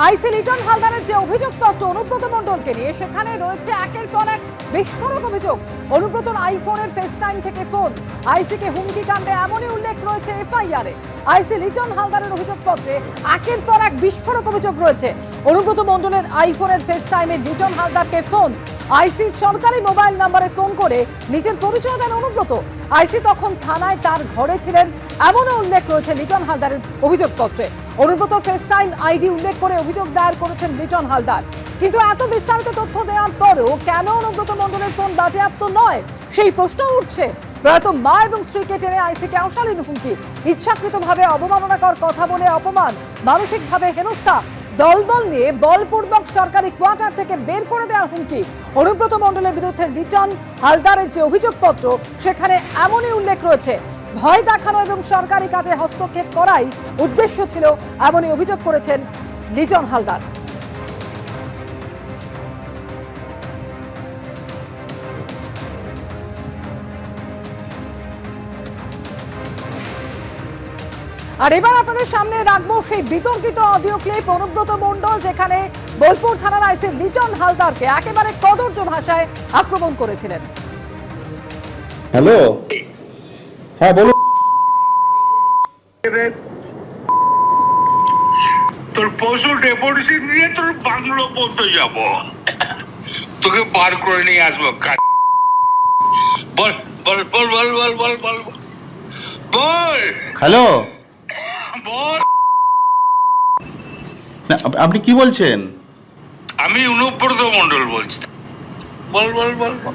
আইসি লিটন হালদারের যে অভিযোগপত্র অনুব্রত মণ্ডলকে নিয়ে সেখানে রয়েছে একের পর এক বিস্ফোরক অভিযোগ। অনুব্রতর আইফোনের ফেস টাইম থেকে ফোন। আইসিকে হুমকি কাণ্ডে এমনই উল্লেখ রয়েছে এফআইআরে। আইসি লিটন হালদারের অভিযোগপত্রে একের পর এক বিস্ফোরক অভিযোগ রয়েছে। অনুব্রত মণ্ডলের আইফোনের ফেস টাইমে লিটন হালদারকে ফোন। আইসি সরকারি মোবাইল নম্বরে ফোন করে নিজের পরিচয় দেন অনুব্রত। আইসি তখন থানায় তার ঘরে ছিলেন, এমনও উল্লেখ রয়েছে লিটন হালদারের অভিযোগপত্রে। অনুব্রত ফেস টাইম আইডি উল্লেখ করে অভিযোগ দায়ের করেছেন লিটন হালদার। কিন্তু এত বিস্তারিত তথ্য দেওয়ার পরেও কেন অনুব্রত মণ্ডলের ফোন বাজেয়াপ্ত নয়? সেই প্রশ্ন উঠছে। প্রয়াত মা এবং স্ত্রীকে টেনে আইসিকে অশালীন হুমকি। ইচ্ছাকৃতভাবে অবমাননাকর কথা বলে অপমান। মানসিকভাবে হেনস্থা। দলবল নিয়ে বলপূর্বক সরকারি কোয়ার্টার থেকে বের করে দেওয়ার হুমকি। অনুব্রত মণ্ডলের বিরুদ্ধে লিটন হালদারের যে অভিযোগপত্র, সেখানে এমনই উল্লেখ রয়েছে। ভয় দেখানো এবং সরকারি কাজে হস্তক্ষেপ করাই উদ্দেশ্য ছিল এমনই অভিযোগ করেছেন লিটন হালদার। আর এবার আপনাদের সামনে রাখব সেই বিতর্কিত অডিও ক্লিপ অনুব্রত মণ্ডল, যেখানে বোলপুর থানার আইসি লিটন হালদারকে একেবারে কদর্য ভাষায় আক্রমণ করেছিলেন। হ্যালো? হ্যাঁ বলুন। তোর পশু ডেপুটেশন দিয়ে তোর বাংলো যাব। তোকে বার করে নিয়ে আসব বল বল বল বল বল বল বল। বল। হ্যালো। বল। আপনি কি বলছেন? আমি অনুব্রত মন্ডল বলছি। বল বল বল বল।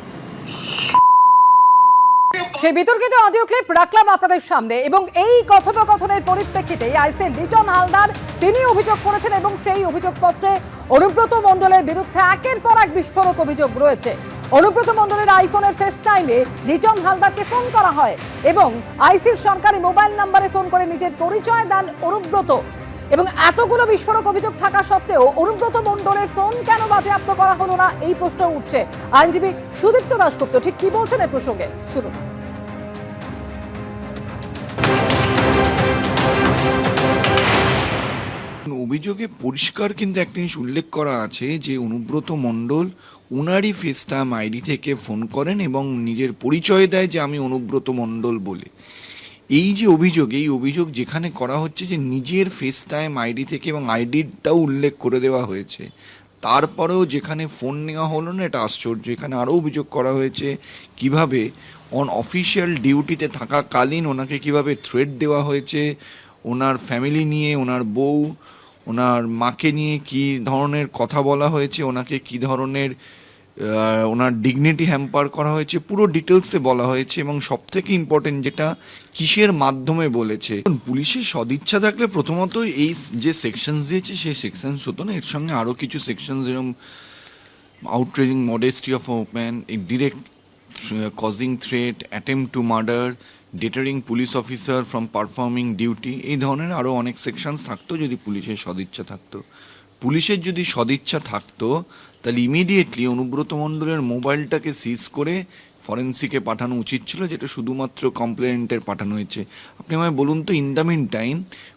সেই বিতর্কিত অডিও ক্লিপ রাখলাম আপনাদের সামনে এবং এই কথোপকথনের পরিপ্রেক্ষিতে আইসি লিটন হালদার তিনি অভিযোগ করেছেন এবং সেই অভিযোগপত্রে অনুব্রত মণ্ডলের বিরুদ্ধে একের পর এক বিস্ফোরক অভিযোগ রয়েছে। অনুব্রত মণ্ডলের আইফোনের ফেস টাইমে লিটন হালদারকে ফোন করা হয় এবং আইসির সরকারি মোবাইল নাম্বারে ফোন করে নিজের পরিচয় দেন অনুব্রত। এবং এতগুলো বিস্ফোরক অভিযোগ থাকা সত্ত্বেও অনুব্রত মণ্ডলের ফোন কেন বাজেয়াপ্ত করা হলো না এই প্রশ্ন উঠছে। আইনজীবী সুদীপ্ত দাশগুপ্ত, ঠিক কি বলছেন এই প্রসঙ্গে? শুনুন। অভিযোগে পরিষ্কার কিন্তু একটা জিনিস উল্লেখ করা আছে যে অনুব্রত মণ্ডল উনারই ফেসটাম আইডি থেকে ফোন করেন এবং নিজের পরিচয় দেয় যে আমি অনুব্রত মণ্ডল বলে। এই যে অভিযোগ, এই অভিযোগ যেখানে করা হচ্ছে যে নিজের ফেস টাইম আইডি থেকে এবং আইডিটাও উল্লেখ করে দেওয়া হয়েছে। তারপরেও যেখানে ফোন নেওয়া হলো না, এটা আশ্চর্য। এখানে আরও অভিযোগ করা হয়েছে কীভাবে অন অফিসিয়াল ডিউটিতে থাকাকালীন ওনাকে কীভাবে থ্রেড দেওয়া হয়েছে ওনার ফ্যামিলি নিয়ে ওনার বউ ওনার মাকে নিয়ে কি ধরনের কথা বলা হয়েছে ওনাকে কি ধরনের ওনার ডিগনিটি হ্যাম্পার করা হয়েছে পুরো ডিটেলসে বলা হয়েছে এবং সব থেকে ইম্পর্টেন্ট যেটা কিসের মাধ্যমে বলেছে। পুলিশের সদিচ্ছা থাকলে প্রথমত এই যে সেকশনস দিয়েছে সেই সেকশনস হতো না এর সঙ্গে আরও কিছু সেকশনস যেরকম outraging modesty of a direct causing threat attempt to threat, attempt police officer from performing duty, এই ধরনের আরও অনেক সেকশনস থাকতো যদি পুলিশের সদিচ্ছা থাকতো। পুলিশের যদি সদিচ্ছা থাকতো, তাহলে ইমিডিয়েটলি অনুব্রত মণ্ডলের মোবাইলটাকে সিজ করে ফরেন্সিকে পাঠানো উচিত ছিল, যেটা শুধুমাত্র কমপ্লেন্টের পাঠানো হয়েছে। আপনি আমায় বলুন তো ইন দ্য মিন টাইম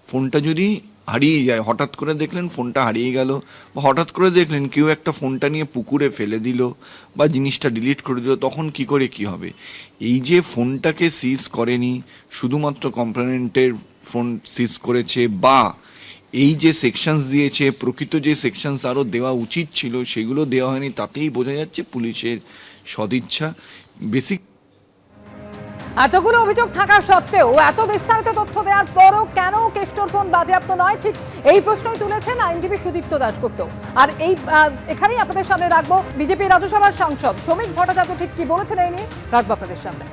ফোনটা যদি হারিয়ে যায়। হঠাৎ করে দেখলেন ফোনটা হারিয়ে গেল। বা হঠাৎ করে দেখলেন কেউ একটা ফোনটা নিয়ে পুকুরে ফেলে দিল বা জিনিসটা ডিলিট করে দিল, তখন কি করে কি হবে? এই যে ফোনটাকে সিজ করেনি, শুধুমাত্র কমপ্লেনেন্টের ফোন সিজ করেছে বা এই যে সেকশনস দিয়েছে, প্রকৃত যে সেকশনস আরও দেওয়া উচিত ছিল, সেগুলো দেওয়া হয়নি, তাতেই বোঝা যাচ্ছে পুলিশের সদিচ্ছা। বেসিক এতগুলো অভিযোগ থাকা সত্ত্বেও এত বিস্তারিত তথ্য দেওয়ার পরও কেন কেষ্টর ফোন বাজেয়াপ্ত নয়? ঠিক এই প্রশ্নই তুলেছেন আইনজীবী সুদীপ্ত দাশগুপ্ত। আর এই এখানেই আপনাদের সামনে রাখব বিজেপি রাজ্যসভার সাংসদ শ্রমিক ভট্টাচার্য। ঠিক কি বলেছেন এই নিয়ে? রাখব আপনাদের সামনে।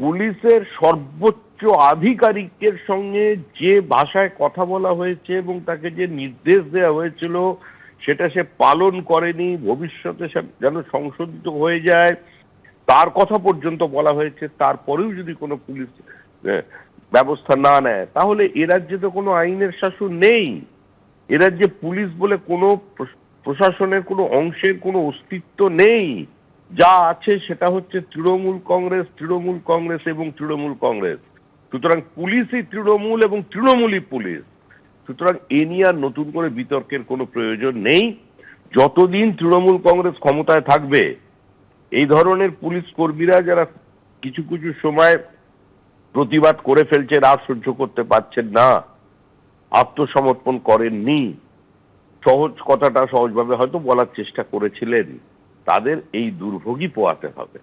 পুলিশের সর্বোচ্চ আধিকারিকের সঙ্গে যে ভাষায় কথা বলা হয়েছে এবং তাকে যে নির্দেশ দেওয়া হয়েছিল সেটা সে পালন করেনি, ভবিষ্যতে যেন সংশোধিত হয়ে যায়। তার কথা পর্যন্ত বলা হয়েছে, তারপরেও যদি কোনো পুলিশ ব্যবস্থা না নেয়, তাহলে এ রাজ্যে তো কোনো আইনের শাসন নেই। এ রাজ্যে পুলিশ বলে কোনো প্রশ- প্রশাসনের কোনো অংশের কোনো অস্তিত্ব নেই। যা আছে সেটা হচ্ছে তৃণমূল কংগ্রেস তৃণমূল কংগ্রেস এবং তৃণমূল কংগ্রেস। সুতরাং পুলিশই তৃণমূল এবং তৃণমূলই পুলিশ। সুতরাং এ নিয়ে আর নতুন করে বিতর্কের কোনো প্রয়োজন নেই। যতদিন তৃণমূল কংগ্রেস ক্ষমতায় থাকবে, এই ধরনের পুলিশ কর্মীরা যারা কিছু কিছু সময় প্রতিবাদ করে ফেলছে রাত সহ্য করতে পারছেন না, আত্মসমর্পণ করেননি, সহজ কথাটা সহজভাবে হয়তো বলার চেষ্টা করেছিলেন, তাদের এই দুর্ভোগই পোয়াতে হবে।